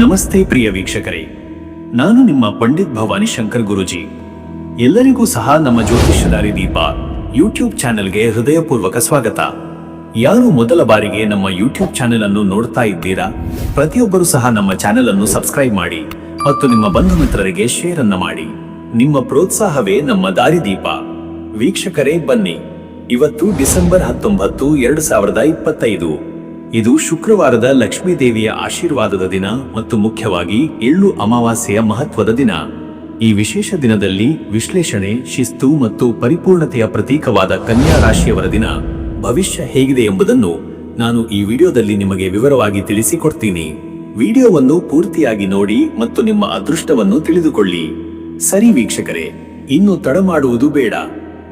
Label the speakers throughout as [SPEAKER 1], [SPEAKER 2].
[SPEAKER 1] ನಮಸ್ತೆ ಪ್ರಿಯ ವೀಕ್ಷಕರೇ. ನಾನು ನಿಮ್ಮ ಪಂಡಿತ್ ಭವಾನಿ ಶಂಕರ್ ಗುರುಜಿ. ಎಲ್ಲರಿಗೂ ಸಹ ನಮ್ಮ ಜ್ಯೋತಿಷ್ಯದಾರಿ ದೀಪ ಯೂಟ್ಯೂಬ್ ಚಾನೆಲ್ಗೆ ಹೃದಯಪೂರ್ವಕ ಸ್ವಾಗತ. ಯಾರು ಮೊದಲ ಬಾರಿಗೆ ನಮ್ಮ ಯೂಟ್ಯೂಬ್ ಚಾನೆಲ್ ಅನ್ನು ನೋಡ್ತಾ ಇದ್ದೀರಾ, ಪ್ರತಿಯೊಬ್ಬರು ಸಹ ನಮ್ಮ ಚಾನೆಲ್ ಅನ್ನು ಸಬ್ಸ್ಕ್ರೈಬ್ ಮಾಡಿ ಮತ್ತು ನಿಮ್ಮ ಬಂಧು ಮಿತ್ರರಿಗೆ ಶೇರ್ ಅನ್ನು ಮಾಡಿ. ನಿಮ್ಮ ಪ್ರೋತ್ಸಾಹವೇ ನಮ್ಮ ದಾರಿದೀಪ ವೀಕ್ಷಕರೇ, ಬನ್ನಿ. ಇವತ್ತು ಡಿಸೆಂಬರ್ ಹತ್ತೊಂಬತ್ತು, ಎರಡು ಸಾವಿರದ ಇಪ್ಪತ್ತೈದು. ಇದು ಶುಕ್ರವಾರದ ಲಕ್ಷ್ಮೀ ದೇವಿಯ ಆಶೀರ್ವಾದದ ದಿನ ಮತ್ತು ಮುಖ್ಯವಾಗಿ ಎಳ್ಳು ಅಮಾವಾಸ್ಯೆಯ ಮಹತ್ವದ ದಿನ. ಈ ವಿಶೇಷ ದಿನದಲ್ಲಿ ವಿಶ್ಲೇಷಣೆ, ಶಿಸ್ತು ಮತ್ತು ಪರಿಪೂರ್ಣತೆಯ ಪ್ರತೀಕವಾದ ಕನ್ಯಾ ರಾಶಿಯವರ ದಿನ. ಭವಿಷ್ಯ ಹೇಗಿದೆ ಎಂಬುದನ್ನು ನಾನು ಈ ವಿಡಿಯೋದಲ್ಲಿ ನಿಮಗೆ ವಿವರವಾಗಿ ತಿಳಿಸಿಕೊಡ್ತೀನಿ. ವಿಡಿಯೋವನ್ನು ಪೂರ್ತಿಯಾಗಿ ನೋಡಿ ಮತ್ತು ನಿಮ್ಮ ಅದೃಷ್ಟವನ್ನು ತಿಳಿದುಕೊಳ್ಳಿ. ಸರಿ ವೀಕ್ಷಕರೇ, ಇನ್ನು ತಡ ಮಾಡುವುದು ಬೇಡ.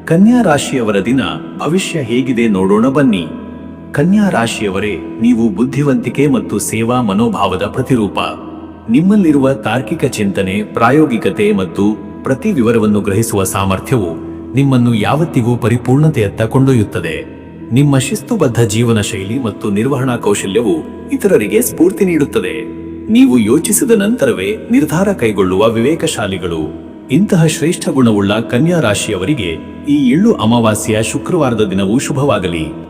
[SPEAKER 1] ಕನ್ಯಾ ರಾಶಿಯವರ ದಿನ ಭವಿಷ್ಯ ಹೇಗಿದೆ ನೋಡೋಣ ಬನ್ನಿ. ಕನ್ಯಾ ರಾಶಿಯವರೇ, ನೀವು ಬುದ್ಧಿವಂತಿಕೆ ಮತ್ತು ಸೇವಾ ಮನೋಭಾವದ ಪ್ರತಿರೂಪ. ನಿಮ್ಮಲ್ಲಿರುವ ತಾರ್ಕಿಕ ಚಿಂತನೆ, ಪ್ರಾಯೋಗಿಕತೆ ಮತ್ತು ಪ್ರತಿ ವಿವರವನ್ನು ಗ್ರಹಿಸುವ ಸಾಮರ್ಥ್ಯವು ನಿಮ್ಮನ್ನು ಯಾವತ್ತಿಗೂ ಪರಿಪೂರ್ಣತೆಯತ್ತ ಕೊಂಡೊಯ್ಯುತ್ತದೆ. ನಿಮ್ಮ ಶಿಸ್ತುಬದ್ಧ ಜೀವನ ಶೈಲಿ ಮತ್ತು ನಿರ್ವಹಣಾ ಕೌಶಲ್ಯವು ಇತರರಿಗೆ ಸ್ಫೂರ್ತಿ ನೀಡುತ್ತದೆ. ನೀವು ಯೋಚಿಸಿದ ನಂತರವೇ ನಿರ್ಧಾರ ಕೈಗೊಳ್ಳುವ ವಿವೇಕಶಾಲಿಗಳು. ಇಂತಹ ಶ್ರೇಷ್ಠ ಗುಣವುಳ್ಳ ಕನ್ಯಾ ರಾಶಿಯವರಿಗೆ ಈ ಇಳ್ಳು ಅಮಾವಾಸ್ಯೆಯ ಶುಕ್ರವಾರದ ದಿನವೂ ಶುಭವಾಗಲಿ.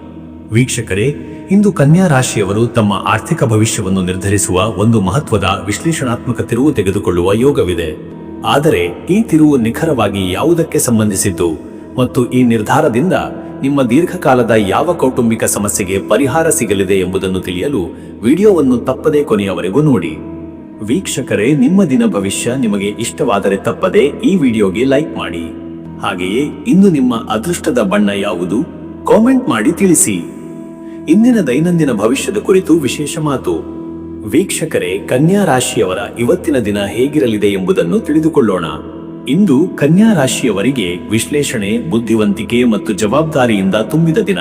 [SPEAKER 1] ವೀಕ್ಷಕರೇ, ಇಂದು ಕನ್ಯಾ ರಾಶಿಯವರು ತಮ್ಮ ಆರ್ಥಿಕ ಭವಿಷ್ಯವನ್ನು ನಿರ್ಧರಿಸುವ ಒಂದು ಮಹತ್ವದ ವಿಶ್ಲೇಷಣಾತ್ಮಕ ತಿರುವು ತೆಗೆದುಕೊಳ್ಳುವ ಯೋಗವಿದೆ. ಆದರೆ, ಈ ತಿರುವು ನಿಖರವಾಗಿ ಯಾವುದಕ್ಕೆ ಸಂಬಂಧಿಸಿದ್ದು? ಮತ್ತು ಈ ನಿರ್ಧಾರದಿಂದ ನಿಮ್ಮ ದೀರ್ಘಕಾಲದ ಯಾವ ಕೌಟುಂಬಿಕ ಸಮಸ್ಯೆಗೆ ಪರಿಹಾರ ಸಿಗಲಿದೆ ಎಂಬುದನ್ನು ತಿಳಿಯಲು ವಿಡಿಯೋವನ್ನು ತಪ್ಪದೇ ಕೊನೆಯವರೆಗೂ ನೋಡಿ. ವೀಕ್ಷಕರೇ, ನಿಮ್ಮ ದಿನ ಭವಿಷ್ಯ ನಿಮಗೆ ಇಷ್ಟವಾದರೆ ತಪ್ಪದೆ ಈ ವಿಡಿಯೋಗೆ ಲೈಕ್ ಮಾಡಿ. ಹಾಗೆಯೇ, ಇಂದು ನಿಮ್ಮ ಅದೃಷ್ಟದ ಬಣ್ಣ ಯಾವುದು? ಕಾಮೆಂಟ್ ಮಾಡಿ ತಿಳಿಸಿ. ಇಂದಿನ ದೈನಂದಿನ ಭವಿಷ್ಯದ ಕುರಿತು ವಿಶೇಷ ಮಾತು. ವೀಕ್ಷಕರೇ, ಕನ್ಯಾ ರಾಶಿಯವರ ಇವತ್ತಿನ ದಿನ ಹೇಗಿರಲಿದೆ ಎಂಬುದನ್ನು ತಿಳಿದುಕೊಳ್ಳೋಣ. ಇಂದು ಕನ್ಯಾ ರಾಶಿಯವರಿಗೆ ವಿಶ್ಲೇಷಣೆ, ಬುದ್ಧಿವಂತಿಕೆ ಮತ್ತು ಜವಾಬ್ದಾರಿಯಿಂದ ತುಂಬಿದ ದಿನ.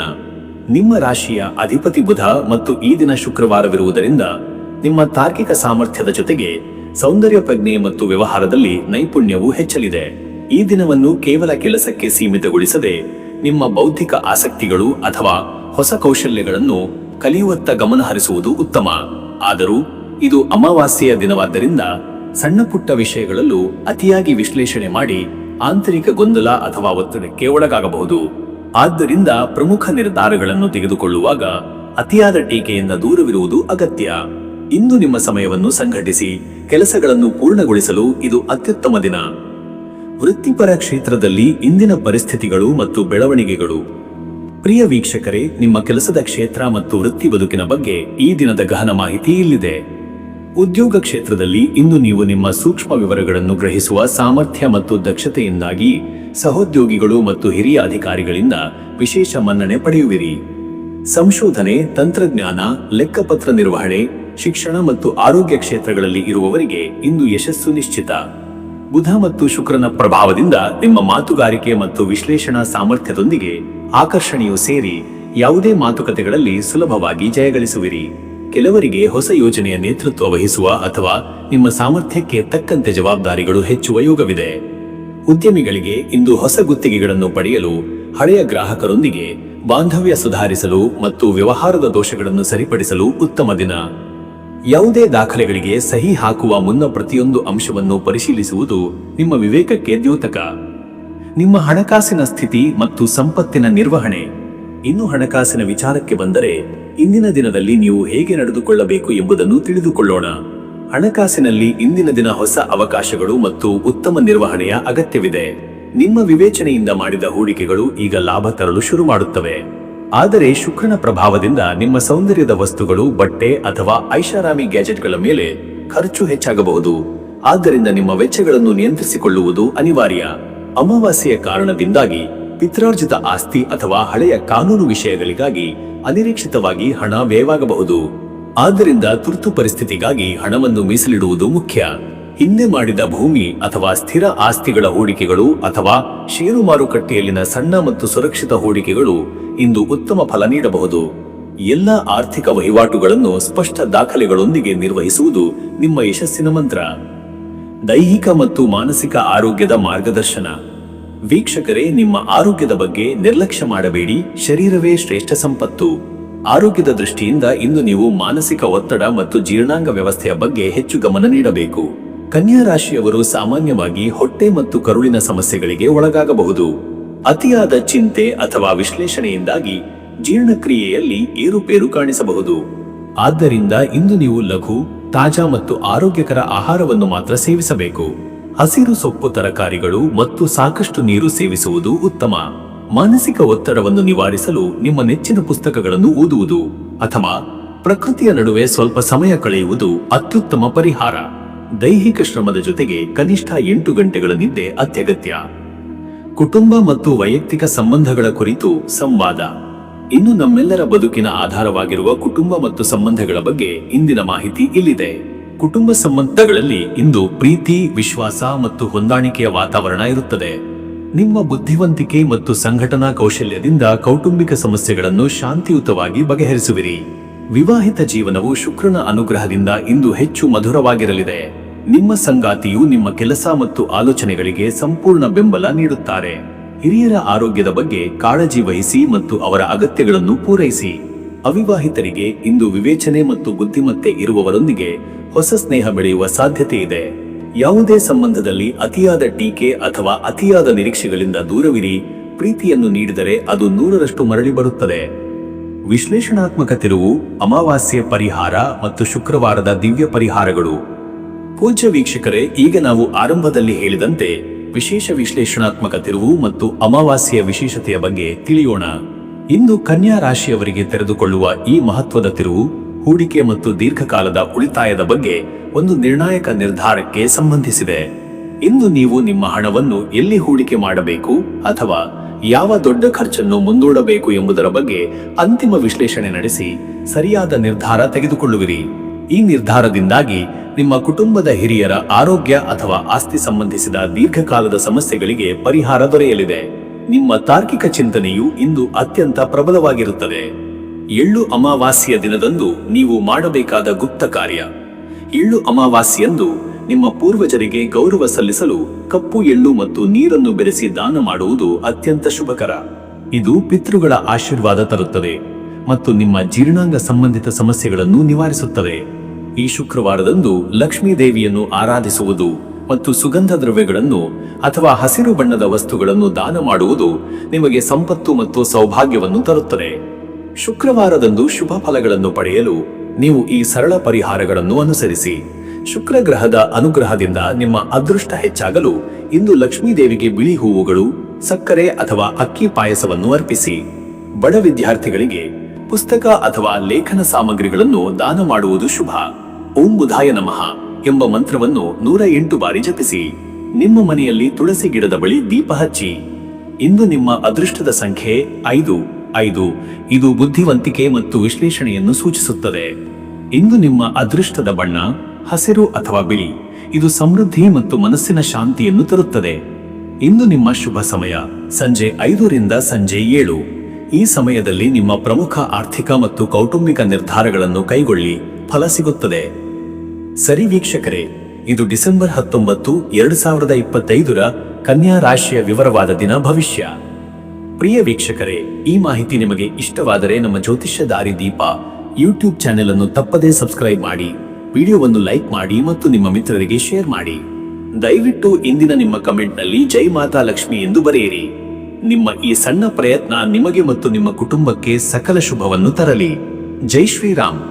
[SPEAKER 1] ನಿಮ್ಮ ರಾಶಿಯ ಅಧಿಪತಿ ಬುಧ ಮತ್ತು ಈ ದಿನ ಶುಕ್ರವಾರವಿರುವುದರಿಂದ ನಿಮ್ಮ ತಾರ್ಕಿಕ ಸಾಮರ್ಥ್ಯದ ಜೊತೆಗೆ ಸೌಂದರ್ಯ ಪ್ರಜ್ಞೆ ಮತ್ತು ವ್ಯವಹಾರದಲ್ಲಿ ನೈಪುಣ್ಯವು ಹೆಚ್ಚಲಿದೆ. ಈ ದಿನವನ್ನು ಕೇವಲ ಕೆಲಸಕ್ಕೆ ಸೀಮಿತಗೊಳಿಸದೆ ನಿಮ್ಮ ಬೌದ್ಧಿಕ ಆಸಕ್ತಿಗಳು ಅಥವಾ ಹೊಸ ಕೌಶಲ್ಯಗಳನ್ನು ಕಲಿಯುವತ್ತ ಗಮನ ಹರಿಸುವುದು ಉತ್ತಮ. ಆದರೂ ಇದು ಅಮಾವಾಸ್ಯೆಯ ದಿನವಾದ್ದರಿಂದ ಸಣ್ಣ ಪುಟ್ಟ ವಿಷಯಗಳಲ್ಲೂ ಅತಿಯಾಗಿ ವಿಶ್ಲೇಷಣೆ ಮಾಡಿ ಆಂತರಿಕ ಗೊಂದಲ ಅಥವಾ ಒತ್ತಡಕ್ಕೆ ಒಳಗಾಗಬಹುದು. ಆದ್ದರಿಂದ ಪ್ರಮುಖ ನಿರ್ಧಾರಗಳನ್ನು ತೆಗೆದುಕೊಳ್ಳುವಾಗ ಅತಿಯಾದ ಟೀಕೆಯಿಂದ ದೂರವಿರುವುದು ಅಗತ್ಯ. ಇಂದು ನಿಮ್ಮ ಸಮಯವನ್ನು ಸಂಘಟಿಸಿ ಕೆಲಸಗಳನ್ನು ಪೂರ್ಣಗೊಳಿಸಲು ಇದು ಅತ್ಯುತ್ತಮ ದಿನ. ವೃತ್ತಿಪರ ಕ್ಷೇತ್ರದಲ್ಲಿ ಇಂದಿನ ಪರಿಸ್ಥಿತಿಗಳು ಮತ್ತು ಬೆಳವಣಿಗೆಗಳು ಪ್ರಿಯ ವೀಕ್ಷಕರೇ, ನಿಮ್ಮ ಕೆಲಸದ ಕ್ಷೇತ್ರ ಮತ್ತು ವೃತ್ತಿ ಬದುಕಿನ ಬಗ್ಗೆ ಈ ದಿನದ ಗಹನ ಮಾಹಿತಿ ಇಲ್ಲಿದೆ. ಉದ್ಯೋಗ ಕ್ಷೇತ್ರದಲ್ಲಿ ಇಂದು ನೀವು ನಿಮ್ಮ ಸೂಕ್ಷ್ಮ ವಿವರಗಳನ್ನು ಗ್ರಹಿಸುವ ಸಾಮರ್ಥ್ಯ ಮತ್ತು ದಕ್ಷತೆಯಿಂದಾಗಿ ಸಹೋದ್ಯೋಗಿಗಳು ಮತ್ತು ಹಿರಿಯ ಅಧಿಕಾರಿಗಳಿಂದ ವಿಶೇಷ ಮನ್ನಣೆ ಪಡೆಯುವಿರಿ. ಸಂಶೋಧನೆ, ತಂತ್ರಜ್ಞಾನ, ಲೆಕ್ಕಪತ್ರ ನಿರ್ವಹಣೆ, ಶಿಕ್ಷಣ ಮತ್ತು ಆರೋಗ್ಯ ಕ್ಷೇತ್ರಗಳಲ್ಲಿ ಇರುವವರಿಗೆ ಇಂದು ಯಶಸ್ಸು ನಿಶ್ಚಿತ. ಬುಧ ಮತ್ತು ಶುಕ್ರನ ಪ್ರಭಾವದಿಂದ ನಿಮ್ಮ ಮಾತುಗಾರಿಕೆ ಮತ್ತು ವಿಶ್ಲೇಷಣಾ ಸಾಮರ್ಥ್ಯದೊಂದಿಗೆ ಆಕರ್ಷಣೆಯು ಸೇರಿ ಯಾವುದೇ ಮಾತುಕತೆಗಳಲ್ಲಿ ಸುಲಭವಾಗಿ ಜಯಗಳಿಸುವಿರಿ ಕೆಲವರಿಗೆ ಹೊಸ ಯೋಜನೆಯ ನೇತೃತ್ವ ವಹಿಸುವ ಅಥವಾ ನಿಮ್ಮ ಸಾಮರ್ಥ್ಯಕ್ಕೆ ತಕ್ಕಂತೆ ಜವಾಬ್ದಾರಿಗಳು ಹೆಚ್ಚುವ ಯೋಗವಿದೆ. ಉದ್ಯಮಿಗಳಿಗೆ ಇಂದು ಹೊಸ ಗುತ್ತಿಗೆಗಳನ್ನು ಪಡೆಯಲು ಹಳೆಯ ಗ್ರಾಹಕರೊಂದಿಗೆ ಬಾಂಧವ್ಯ ಸುಧಾರಿಸಲು ಮತ್ತು ವ್ಯವಹಾರದ ದೋಷಗಳನ್ನು ಸರಿಪಡಿಸಲು ಉತ್ತಮ ದಿನ. ಯಾವುದೇ ದಾಖಲೆಗಳಿಗೆ ಸಹಿ ಹಾಕುವ ಮುನ್ನ ಪ್ರತಿಯೊಂದು ಅಂಶವನ್ನು ಪರಿಶೀಲಿಸುವುದು ನಿಮ್ಮ ವಿವೇಕಕ್ಕೆ ದ್ಯೋತಕ. ನಿಮ್ಮ ಹಣಕಾಸಿನ ಸ್ಥಿತಿ ಮತ್ತು ಸಂಪತ್ತಿನ ನಿರ್ವಹಣೆ. ಇನ್ನು ಹಣಕಾಸಿನ ವಿಚಾರಕ್ಕೆ ಬಂದರೆ ಇಂದಿನ ದಿನದಲ್ಲಿ ನೀವು ಹೇಗೆ ನಡೆದುಕೊಳ್ಳಬೇಕು ಎಂಬುದನ್ನು ತಿಳಿದುಕೊಳ್ಳೋಣ. ಹಣಕಾಸಿನಲ್ಲಿ ಇಂದಿನ ದಿನ ಹೊಸ ಅವಕಾಶಗಳು ಮತ್ತು ಉತ್ತಮ ನಿರ್ವಹಣೆಯ ಅಗತ್ಯವಿದೆ. ನಿಮ್ಮ ವಿವೇಚನೆಯಿಂದ ಮಾಡಿದ ಹೂಡಿಕೆಗಳು ಈಗ ಲಾಭ ತರಲು ಶುರು ಮಾಡುತ್ತವೆ ಆದರೆ ಶುಕ್ರನ ಪ್ರಭಾವದಿಂದ ನಿಮ್ಮ ಸೌಂದರ್ಯದ ವಸ್ತುಗಳು, ಬಟ್ಟೆ ಅಥವಾ ಐಷಾರಾಮಿ ಗ್ಯಾಜೆಟ್ಗಳ ಮೇಲೆ ಖರ್ಚು ಹೆಚ್ಚಾಗಬಹುದು. ಆದ್ದರಿಂದ ನಿಮ್ಮ ವೆಚ್ಚಗಳನ್ನು ನಿಯಂತ್ರಿಸಿಕೊಳ್ಳುವುದು ಅನಿವಾರ್ಯ. ಅಮಾವಾಸ್ಯೆಯ ಕಾರಣದಿಂದಾಗಿ ಪಿತ್ರಾರ್ಜಿತ ಆಸ್ತಿ ಅಥವಾ ಹಳೆಯ ಕಾನೂನು ವಿಷಯಗಳಿಗಾಗಿ ಅನಿರೀಕ್ಷಿತವಾಗಿ ಹಣ ವ್ಯಯವಾಗಬಹುದು. ಆದ್ದರಿಂದ ತುರ್ತು ಪರಿಸ್ಥಿತಿಗಾಗಿ ಹಣವನ್ನು ಮೀಸಲಿಡುವುದು ಮುಖ್ಯ. ಹಿಂದೆ ಮಾಡಿದ ಭೂಮಿ ಅಥವಾ ಸ್ಥಿರ ಆಸ್ತಿಗಳ ಹೂಡಿಕೆಗಳು ಅಥವಾ ಷೇರು ಮಾರುಕಟ್ಟೆಯಲ್ಲಿನ ಸಣ್ಣ ಮತ್ತು ಸುರಕ್ಷಿತ ಹೂಡಿಕೆಗಳು ಇಂದು ಉತ್ತಮ ಫಲ ನೀಡಬಹುದು. ಎಲ್ಲ ಆರ್ಥಿಕ ವಹಿವಾಟುಗಳನ್ನು ಸ್ಪಷ್ಟ ದಾಖಲೆಗಳೊಂದಿಗೆ ನಿರ್ವಹಿಸುವುದು ನಿಮ್ಮ ಯಶಸ್ಸಿನ ಮಂತ್ರ. ದೈಹಿಕ ಮತ್ತು ಮಾನಸಿಕ ಆರೋಗ್ಯದ ಮಾರ್ಗದರ್ಶನ. ವೀಕ್ಷಕರೇ, ನಿಮ್ಮ ಆರೋಗ್ಯದ ಬಗ್ಗೆ ನಿರ್ಲಕ್ಷ್ಯ ಮಾಡಬೇಡಿ, ಶರೀರವೇ ಶ್ರೇಷ್ಠ ಸಂಪತ್ತು. ಆರೋಗ್ಯದ ದೃಷ್ಟಿಯಿಂದ ಇಂದು ನೀವು ಮಾನಸಿಕ ಒತ್ತಡ ಮತ್ತು ಜೀರ್ಣಾಂಗ ವ್ಯವಸ್ಥೆಯ ಬಗ್ಗೆ ಹೆಚ್ಚು ಗಮನ ನೀಡಬೇಕು. ಕನ್ಯಾ ರಾಶಿಯವರು ಸಾಮಾನ್ಯವಾಗಿ ಹೊಟ್ಟೆ ಮತ್ತು ಕರುಳಿನ ಸಮಸ್ಯೆಗಳಿಗೆ ಒಳಗಾಗಬಹುದು. ಅತಿಯಾದ ಚಿಂತೆ ಅಥವಾ ವಿಶ್ಲೇಷಣೆಯಿಂದಾಗಿ ಜೀರ್ಣಕ್ರಿಯೆಯಲ್ಲಿ ಏರುಪೇರು ಕಾಣಿಸಬಹುದು. ಆದ್ದರಿಂದ ಇಂದು ನೀವು ಲಘು, ತಾಜಾ ಮತ್ತು ಆರೋಗ್ಯಕರ ಆಹಾರವನ್ನು ಮಾತ್ರ ಸೇವಿಸಬೇಕು. ಹಸಿರು ಸೊಪ್ಪು ತರಕಾರಿಗಳು ಮತ್ತು ಸಾಕಷ್ಟು ನೀರು ಸೇವಿಸುವುದು ಉತ್ತಮ. ಮಾನಸಿಕ ಒತ್ತಡವನ್ನು ನಿವಾರಿಸಲು ನಿಮ್ಮ ನೆಚ್ಚಿನ ಪುಸ್ತಕಗಳನ್ನು ಓದುವುದು ಅಥವಾ ಪ್ರಕೃತಿಯ ನಡುವೆ ಸ್ವಲ್ಪ ಸಮಯ ಕಳೆಯುವುದು ಅತ್ಯುತ್ತಮ ಪರಿಹಾರ. ದೈಹಿಕ ಶ್ರಮದ ಜೊತೆಗೆ ಕನಿಷ್ಠ ಎಂಟು ಗಂಟೆಗಳ ನಿದ್ದೆ ಅತ್ಯಗತ್ಯ. ಕುಟುಂಬ ಮತ್ತು ವೈಯಕ್ತಿಕ ಸಂಬಂಧಗಳ ಕುರಿತು ಸಂವಾದ. ಇನ್ನು ನಮ್ಮೆಲ್ಲರ ಬದುಕಿನ ಆಧಾರವಾಗಿರುವ ಕುಟುಂಬ ಮತ್ತು ಸಂಬಂಧಗಳ ಬಗ್ಗೆ ಇಂದಿನ ಮಾಹಿತಿ ಇಲ್ಲಿದೆ. ಕುಟುಂಬ ಸಂಬಂಧಗಳಲ್ಲಿ ಇಂದು ಪ್ರೀತಿ, ವಿಶ್ವಾಸ ಮತ್ತು ಹೊಂದಾಣಿಕೆಯ ವಾತಾವರಣ ಇರುತ್ತದೆ. ನಿಮ್ಮ ಬುದ್ಧಿವಂತಿಕೆ ಮತ್ತು ಸಂಘಟನಾ ಕೌಶಲ್ಯದಿಂದ ಕೌಟುಂಬಿಕ ಸಮಸ್ಯೆಗಳನ್ನು ಶಾಂತಿಯುತವಾಗಿ ಬಗೆಹರಿಸುವಿರಿ. ವಿವಾಹಿತ ಜೀವನವು ಶುಕ್ರನ ಅನುಗ್ರಹದಿಂದ ಇಂದು ಹೆಚ್ಚು ಮಧುರವಾಗಿರಲಿದೆ. ನಿಮ್ಮ ಸಂಗಾತಿಯು ನಿಮ್ಮ ಕೆಲಸ ಮತ್ತು ಆಲೋಚನೆಗಳಿಗೆ ಸಂಪೂರ್ಣ ಬೆಂಬಲ ನೀಡುತ್ತಾರೆ. ಹಿರಿಯರ ಆರೋಗ್ಯದ ಬಗ್ಗೆ ಕಾಳಜಿ ವಹಿಸಿ ಮತ್ತು ಅವರ ಅಗತ್ಯಗಳನ್ನು ಪೂರೈಸಿ. ಅವಿವಾಹಿತರಿಗೆ ಇಂದು ವಿವೇಚನೆ ಮತ್ತು ಬುದ್ಧಿಮತ್ತೆ ಇರುವವರೊಂದಿಗೆ ಹೊಸ ಸ್ನೇಹ ಬೆಳೆಯುವ ಸಾಧ್ಯತೆ ಇದೆ. ಯಾವುದೇ ಸಂಬಂಧದಲ್ಲಿ ಅತಿಯಾದ ಟೀಕೆ ಅಥವಾ ಅತಿಯಾದ ನಿರೀಕ್ಷೆಗಳಿಂದ ದೂರವಿರಿ. ಪ್ರೀತಿಯನ್ನು ನೀಡಿದರೆ ಅದು ನೂರರಷ್ಟು ಮರಳಿ ಬರುತ್ತದೆ. ವಿಶ್ಲೇಷಣಾತ್ಮಕ ತಿರುವು, ಅಮಾವಾಸ್ಯೆ ಪರಿಹಾರ ಮತ್ತು ಶುಕ್ರವಾರದ ದಿವ್ಯ ಪರಿಹಾರಗಳು. ಪೂಜ್ಯ ವೀಕ್ಷಕರೇ, ಈಗ ನಾವು ಆರಂಭದಲ್ಲಿ ಹೇಳಿದಂತೆ ವಿಶೇಷ ವಿಶ್ಲೇಷಣಾತ್ಮಕ ತಿರುವು ಮತ್ತು ಅಮಾವಾಸ್ಯೆಯ ವಿಶೇಷತೆಯ ಬಗ್ಗೆ ತಿಳಿಯೋಣ. ಇಂದು ಕನ್ಯಾ ರಾಶಿಯವರಿಗೆ ತೆರೆದುಕೊಳ್ಳುವ ಈ ಮಹತ್ವದ ತಿರುವು, ಹೂಡಿಕೆ ಮತ್ತು ದೀರ್ಘಕಾಲದ ಉಳಿತಾಯದ ಬಗ್ಗೆ ಒಂದು ನಿರ್ಣಾಯಕ ನಿರ್ಧಾರಕ್ಕೆ ಸಂಬಂಧಿಸಿದೆ. ಇಂದು ನೀವು ನಿಮ್ಮ ಹಣವನ್ನು ಎಲ್ಲಿ ಹೂಡಿಕೆ ಮಾಡಬೇಕು ಅಥವಾ ಯಾವ ದೊಡ್ಡ ಖರ್ಚನ್ನು ಮುಂದೂಡಬೇಕು ಎಂಬುದರ ಬಗ್ಗೆ ಅಂತಿಮ ವಿಶ್ಲೇಷಣೆ ನಡೆಸಿ, ಸರಿಯಾದ ನಿರ್ಧಾರ ತೆಗೆದುಕೊಳ್ಳುವಿರಿ. ಈ ನಿರ್ಧಾರದಿಂದಾಗಿ ನಿಮ್ಮ ಕುಟುಂಬದ ಹಿರಿಯರ ಆರೋಗ್ಯ ಅಥವಾ ಆಸ್ತಿ ಸಂಬಂಧಿಸಿದ ದೀರ್ಘಕಾಲದ ಸಮಸ್ಯೆಗಳಿಗೆ ಪರಿಹಾರ ದೊರೆಯಲಿದೆ. ನಿಮ್ಮ ತಾರ್ಕಿಕ ಚಿಂತನೆಯು ಇಂದು ಅತ್ಯಂತ ಪ್ರಬಲವಾಗಿರುತ್ತದೆ. ಎಳ್ಳು ಅಮಾವಾಸ್ಯೆಯ ದಿನದಂದು ನೀವು ಮಾಡಬೇಕಾದ ಗುಪ್ತ ಕಾರ್ಯ. ಎಳ್ಳು ಅಮಾವಾಸ್ಯೆಯಂದು ನಿಮ್ಮ ಪೂರ್ವಜರಿಗೆ ಗೌರವ ಸಲ್ಲಿಸಲು ಕಪ್ಪು ಎಳ್ಳು ಮತ್ತು ನೀರನ್ನು ಬೆರೆಸಿ ದಾನ ಮಾಡುವುದು ಅತ್ಯಂತ ಶುಭಕರ. ಇದು ಪಿತೃಗಳ ಆಶೀರ್ವಾದ ತರುತ್ತದೆ ಮತ್ತು ನಿಮ್ಮ ಜೀರ್ಣಾಂಗ ಸಂಬಂಧಿತ ಸಮಸ್ಯೆಗಳನ್ನು ನಿವಾರಿಸುತ್ತದೆ. ಈ ಶುಕ್ರವಾರದಂದು ಲಕ್ಷ್ಮೀ ದೇವಿಯನ್ನು ಆರಾಧಿಸುವುದು ಮತ್ತು ಸುಗಂಧ ದ್ರವ್ಯಗಳನ್ನು ಅಥವಾ ಹಸಿರು ಬಣ್ಣದ ವಸ್ತುಗಳನ್ನು ದಾನ ಮಾಡುವುದು ನಿಮಗೆ ಸಂಪತ್ತು ಮತ್ತು ಸೌಭಾಗ್ಯವನ್ನು ತರುತ್ತದೆ. ಶುಕ್ರವಾರದಂದು ಶುಭ ಫಲಗಳನ್ನು ಪಡೆಯಲು ನೀವು ಈ ಸರಳ ಪರಿಹಾರಗಳನ್ನು ಅನುಸರಿಸಿ. ಶುಕ್ರ ಗ್ರಹದ ಅನುಗ್ರಹದಿಂದ ನಿಮ್ಮ ಅದೃಷ್ಟ ಹೆಚ್ಚಾಗಲು ಇಂದು ಲಕ್ಷ್ಮೀ ದೇವಿಗೆ ಬಿಳಿ ಹೂವುಗಳು, ಸಕ್ಕರೆ ಅಥವಾ ಅಕ್ಕಿ ಪಾಯಸವನ್ನು ಅರ್ಪಿಸಿ. ಬಡ ವಿದ್ಯಾರ್ಥಿಗಳಿಗೆ ಪುಸ್ತಕ ಅಥವಾ ಲೇಖನ ಸಾಮಗ್ರಿಗಳನ್ನು ದಾನ ಮಾಡುವುದು ಶುಭ. ಓಂ ಬುಧಾಯ ನಮಃ ಎಂಬ ಮಂತ್ರವನ್ನು ನೂರ ಎಂಟು ಬಾರಿ ಜಪಿಸಿ. ನಿಮ್ಮ ಮನೆಯಲ್ಲಿ ತುಳಸಿ ಗಿಡದ ಬಳಿ ದೀಪ ಹಚ್ಚಿ. ಇಂದು ನಿಮ್ಮ ಅದೃಷ್ಟದ ಸಂಖ್ಯೆ ಐದು. ಐದು ಇದು ಬುದ್ಧಿವಂತಿಕೆ ಮತ್ತು ವಿಶ್ಲೇಷಣೆಯನ್ನು ಸೂಚಿಸುತ್ತದೆ. ಇಂದು ನಿಮ್ಮ ಅದೃಷ್ಟದ ಬಣ್ಣ, ಹಸಿರು ಅಥವಾ ಬಿಳಿ, ಇದು ಸಮೃದ್ಧಿ ಮತ್ತು ಮನಸ್ಸಿನ ಶಾಂತಿಯನ್ನು ತರುತ್ತದೆ. ಇಂದು ನಿಮ್ಮ ಶುಭ ಸಮಯ, ಸಂಜೆ ಐದರಿಂದ ಸಂಜೆ ಏಳು. ಈ ಸಮಯದಲ್ಲಿ ನಿಮ್ಮ ಪ್ರಮುಖ ಆರ್ಥಿಕ ಮತ್ತು ಕೌಟುಂಬಿಕ ನಿರ್ಧಾರಗಳನ್ನು ಕೈಗೊಳ್ಳಿ, ಫಲ ಸಿಗುತ್ತದೆ. ಸರಿ ವೀಕ್ಷಕರೇ, ಇದು ಡಿಸೆಂಬರ್ ಹತ್ತೊಂಬತ್ತು, ಎರಡು ಸಾವಿರದ ಇಪ್ಪತ್ತೈದರ ಕನ್ಯಾ ರಾಶಿಯ ವಿವರವಾದ ದಿನ ಭವಿಷ್ಯ. ಪ್ರಿಯ ವೀಕ್ಷಕರೇ, ಈ ಮಾಹಿತಿ ನಿಮಗೆ ಇಷ್ಟವಾದರೆ ನಮ್ಮ ಜ್ಯೋತಿಷ್ಯ ದಾರಿ ದೀಪ ಯೂಟ್ಯೂಬ್ ಚಾನೆಲ್ ಅನ್ನು ತಪ್ಪದೇ ಸಬ್ಸ್ಕ್ರೈಬ್ ಮಾಡಿ, ವಿಡಿಯೋವನ್ನು ಲೈಕ್ ಮಾಡಿ ಮತ್ತು ನಿಮ್ಮ ಮಿತ್ರರಿಗೆ ಶೇರ್ ಮಾಡಿ. ದಯವಿಟ್ಟು ಇಂದಿನ ನಿಮ್ಮ ಕಮೆಂಟ್ನಲ್ಲಿ ಜೈ ಮಾತಾ ಲಕ್ಷ್ಮಿ ಎಂದು ಬರೆಯಿರಿ. ನಿಮ್ಮ ಈ ಸಣ್ಣ ಪ್ರಯತ್ನ ನಿಮಗೆ ಮತ್ತು ನಿಮ್ಮ ಕುಟುಂಬಕ್ಕೆ ಸಕಲ ಶುಭವನ್ನು ತರಲಿ. ಜೈ ಶ್ರೀರಾಮ್.